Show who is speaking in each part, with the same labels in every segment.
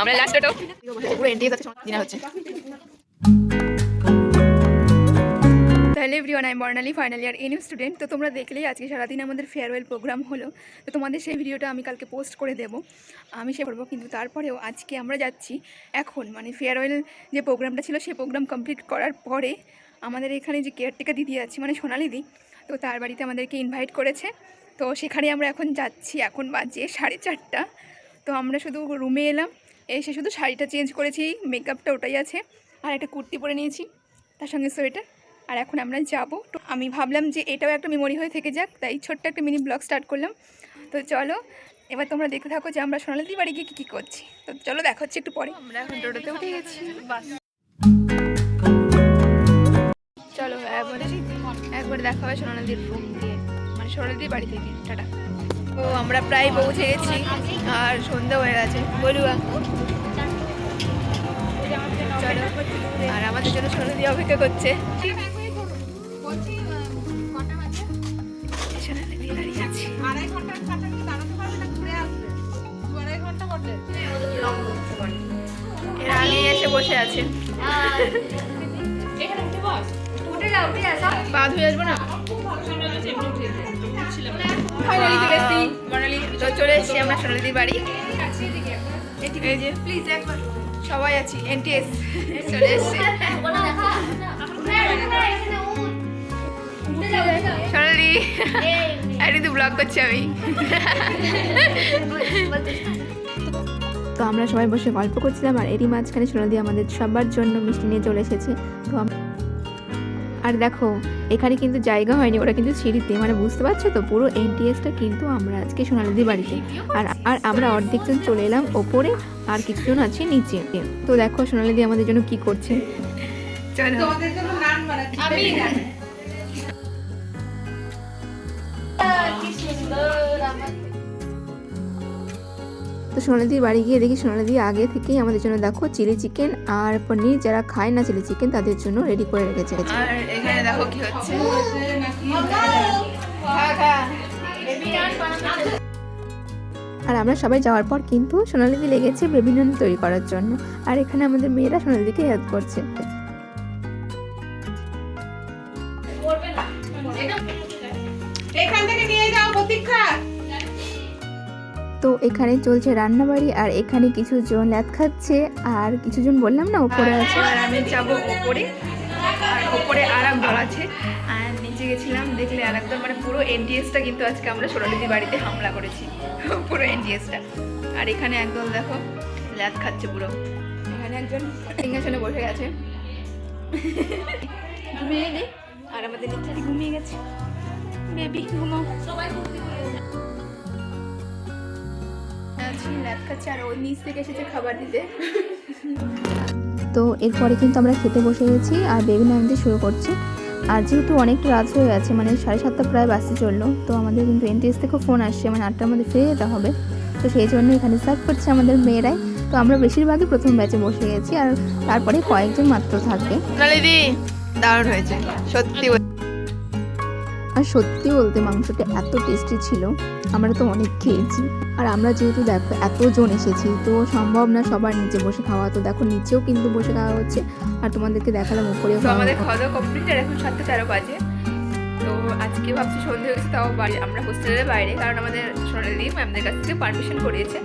Speaker 1: আমরা লাস্ট টোটো পুরো সাথে ডিনার হচ্ছে তাহলে everyone Barnali final year NM student তো তোমরা দেখলেই আজকে সারাদিন আমাদের ফেয়ারওয়েল প্রোগ্রাম হলো। তো তোমাদের সেই ভিডিওটা আমি কালকে পোস্ট করে দেবো। আমি সে করব, কিন্তু তারপরেও আজকে আমরা যাচ্ছি এখন। মানে ফেয়ারওয়েল যে প্রোগ্রামটা ছিল, সেই প্রোগ্রাম কমপ্লিট করার পরে আমাদের এখানে যে কেয়ারটেকার দিদি আছে মানে সোনালি দি তো তার বাড়িতে আমাদেরকে ইনভাইট করেছে। তো সেখানে আমরা এখন যাচ্ছি এখন বাজে সাড়ে চারটা। তো আমরা শুধু রুমে এলাম এসে শুধু শাড়িটা চেঞ্জ করেছি মেকআপটা ওটাই আছে আর একটা কুর্তি পরে নিয়েছি তার সঙ্গে সোয়েটার আর এখন আমরা যাব। তো আমি ভাবলাম যে এটাও একটা মেমোরি হয়ে থেকে যাক তাই ছোট্ট একটা মিনি ব্লগ স্টার্ট করলাম। তো চলো এবার তোমরা দেখতে থাকো যে আমরা সোনালিদি বাড়ি গিয়ে কী কী করছি। তো চলো দেখা হচ্ছে একটু পরে। আমরা এখন টোটোতে উঠে গেছি। চলো একবার একবার দেখা হবে সোনালিদির রুম দিয়ে মানে সোনালিদির বাড়ি থেকে, টাটা। তো আমরা প্রায় পৌঁছে গেছি, আর সন্ধ্যা হয়ে গেছে। বলুয়া। আর আমাদের জন্য সোনালি অপেক্ষা করছে। সোনালি দিয়ে দাঁড়িয়ে আছি। এর আসব না। চলে এসেছি। তো চলে এসেছি আমরা সোনালিদির বাড়ি। এই যে প্লিজ একবার। সবাই আছি এনটিএস চলে এসেছি। সোনালি আরে তো ব্লগ করছি আমি। তো আমরা সবাই বসে গল্প করছিলাম আর এরই মাঝখানে সোনাদি আমাদের সবার জন্য মিষ্টি নিয়ে চলে এসেছে। তো আর দেখো এখানে কিন্তু জায়গা হয়নি ওরা কিন্তু সিঁড়িতে। মানে বুঝতে পারছ তো? পুরো এনটিএসটা কিন্তু আমরা আজকে সোনালিদি বাড়িতে। আর আর আমরা অর্ধেকজন চলে এলাম ওপরে আর কিছুজন আছে নিচে। তো দেখো সোনালিদি আমাদের জন্য কি করছে। তো সোনালিদির বাড়ি গিয়ে দেখি সোনালিদি আগে থেকেই আমাদের জন্য দেখো চিলি চিকেন আর পনির যারা খায় না চিলি চিকেন তাদের জন্য রেডি করে রেখেছে। আর এখানে দেখো কি হচ্ছে? আর আমরা সবাই যাওয়ার পর কিন্তু সোনালিদি লেগেছে বেবি নান তৈরি করার জন্য। আর এখানে আমাদের মেয়েরা সোনালিদিকে হেল্প করছে।
Speaker 2: এখান থেকে নিয়ে যাও প্রতীক্ষা।
Speaker 1: তো এখানে চলছে রান্নাবাড়ি আর এখানে কিছু জন ল্যাদ খাচ্ছে আর কিছু জন বললাম না উপরে আছে। আর আমি যাব উপরে আর উপরে আরাম আছে। আর নিচে গেছিলাম, দেখলে আর একদম মানে পুরো এনটিএসটা কিন্তু আজকে আমরা সোনালিদির বাড়িতে হামলা করেছি। পুরো এনটিএসটা আর এখানে একদল দেখো, ল্যাদ খাচ্ছে পুরো। এখানে একজন সিংহাসনে বসে গেছে। ঘুমিয়ে নেই আর আমাদের নিচে ঘুমিয়ে গেছে। বেবি ঘুমাও। সবাই আছি ল্যাদ খাচ্ছে আর ওই নিচ থেকে এসেছে খাবার দিতে। তো এরপরে কিন্তু আমরা খেতে বসে গেছি আর বেবি নাম দিয়ে শুরু করছি। আর যেহেতু অনেকটা রাত হয়ে গেছে মানে সাড়ে সাতটা প্রায় বাসে চলল তো আমাদের কিন্তু এনটিএস থেকে ফোন আসছে মানে আটটার মধ্যে ফিরে যেতে হবে। তো সেই জন্য এখানে সার্ভ করছে আমাদের মেয়েরাই। তো আমরা বেশিরভাগই প্রথম ব্যাচে বসে গেছি আর তারপরে কয়েকজন মাত্র থাকবে।
Speaker 2: দারুণ হয়েছে সত্যি
Speaker 1: আর সত্যি বলতে মাংসটা এত টেস্টি ছিল আমরা তো অনেক খেয়েছি। আর আমরা যেহেতু দেখো এতজন এসেছি তো সম্ভব না সবার নিচে বসে খাওয়া। তো দেখো নিচেও কিন্তু বসে খাওয়া হচ্ছে আর তোমাদেরকে দেখালাম উপরেও
Speaker 3: আমাদের খাওয়া দাওয়া কমপ্লিট আর এখন সাতটা তেরো বাজে। তো আজকে ভাবছি সন্ধে হয়েছে তাও বাড়ি আমরা হোস্টেলের বাইরে কারণ আমাদের সোনালি ম্যামদের কাছ থেকে পারমিশন করিয়েছে।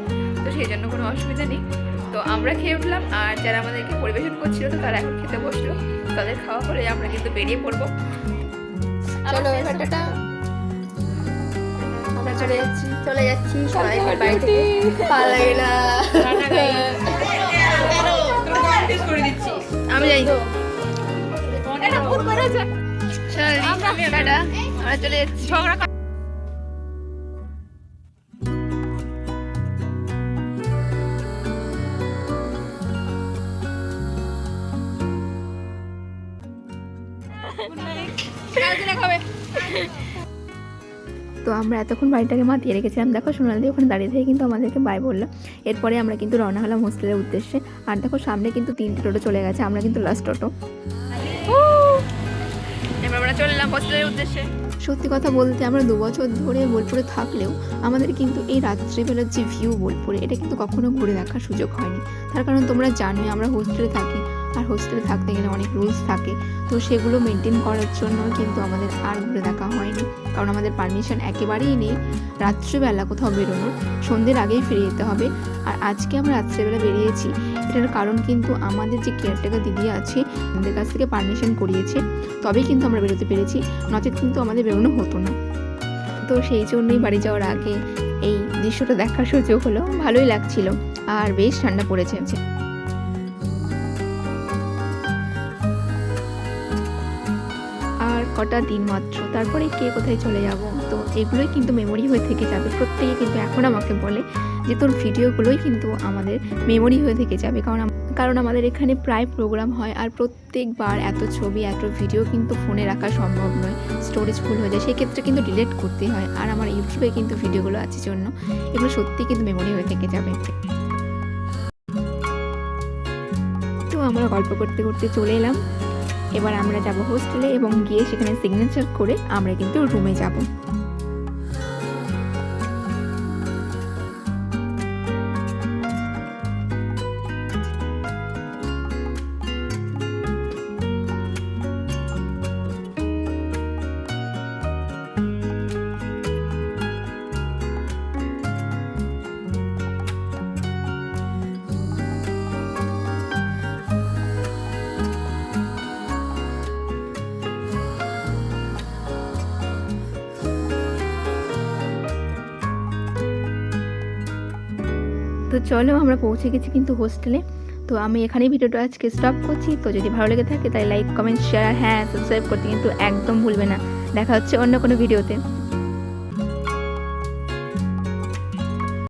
Speaker 3: তো সেই জন্য কোনো অসুবিধা নেই। তো আমরা খেয়ে উঠলাম আর যারা আমাদেরকে পরিবেশন করছিল তো তারা এখন খেতে বসল। তাদের খাওয়া করে আমরা কিন্তু বেরিয়ে পড়ব।
Speaker 1: চলো এবার টাটা। আমরা চলে যাচ্ছি চলে যাচ্ছি সবাই বাড়ি থেকে। ভালো লাগে না।
Speaker 3: আমি যাই। আমরা চলে যাচ্ছি।
Speaker 1: তো আমরা এতক্ষণ বাড়িটাকে মাতিয়ে রেখেছিলাম। দেখো সোনালি ওখানে দাঁড়িয়ে থেকে কিন্তু আমাদেরকে বাই বলল। এরপরে আমরা কিন্তু রওনা হলাম হোস্টেলের উদ্দেশ্যে। আর দেখো সামনে কিন্তু তিনটে টোটো চলে গেছে। আমরা কিন্তু লাস্ট টোটো।
Speaker 3: আমরা চললাম হোস্টেলের উদ্দেশ্যে। সত্যি কথা বলতে আমরা দু বছর ধরে বোলপুরে থাকলেও আমাদের কিন্তু এই রাত্রিবেলার যে ভিউ বোলপুরে এটা কিন্তু কখনো ঘুরে দেখার সুযোগ হয়নি। তার কারণ তোমরা জানোই আমরা হোস্টেলে থাকি। আর হোস্টেলে থাকতে গেলে অনেক রুলস থাকে। তো সেগুলো মেনটেন করার জন্য কিন্তু আমাদের আর ঘুরে দেখা হয়নি। কারণ আমাদের পারমিশন একেবারেই নেই রাত্রিবেলা কোথাও বেরোনোর। সন্ধ্যের আগেই ফিরে যেতে হবে। আর আজকে আমরা রাত্রিবেলা বেরিয়েছি। এটার কারণ কিন্তু আমাদের যে কেয়ারটেকার দিদি আছে, আমাদের কাছ থেকে পারমিশন করিয়েছে। তবেই কিন্তু আমরা বেরোতে পেরেছি। নচেত কিন্তু আমাদের বেরোনো হতো না। তো সেই জন্যই বাড়ি যাওয়ার আগে এই দৃশ্যটা দেখার সুযোগ হলো। ভালোই লাগছিল। আর বেশ ঠান্ডা পড়েছে। কটা দিন মাত্র? তারপরে কে কোথায় চলে যাব? তো এগুলোই কিন্তু মেমোরি হয়ে থেকে যাবে। প্রত্যেকে কিন্তু এখন আমাকে বলে যে তোর ভিডিওগুলোই কিন্তু আমাদের মেমোরি হয়ে থেকে যাবে। কারণ কারণ আমাদের এখানে প্রায় প্রোগ্রাম হয় আর প্রত্যেকবার এত ছবি, এত ভিডিও কিন্তু ফোনে রাখা সম্ভব নয়। স্টোরেজ ফুল হয়ে যায়। সেক্ষেত্রে কিন্তু ডিলিট করতে হয়। আর আমার ইউটিউবে কিন্তু ভিডিওগুলো আছে জন্য এগুলো সত্যি কিন্তু মেমোরি হয়ে থেকে যাবে। তো আমরা গল্প করতে করতে চলে এলাম। এবার আমরা যাব হোস্টেলে এবং গিয়ে সেখানে সিগনেচার করে আমরা কিন্তু রুমে যাব। তো চলো আমরা পৌঁছে গেছি কিন্তু হোস্টেলে। তো আমি এখানেই ভিডিওটা আজকে স্টপ করছি। তো যদি ভালো লেগে থাকে তাই লাইক কমেন্ট শেয়ার হ্যাঁ সাবস্ক্রাইব করতে কিন্তু একদম ভুলবে না। দেখা হচ্ছে অন্য কোনো ভিডিওতে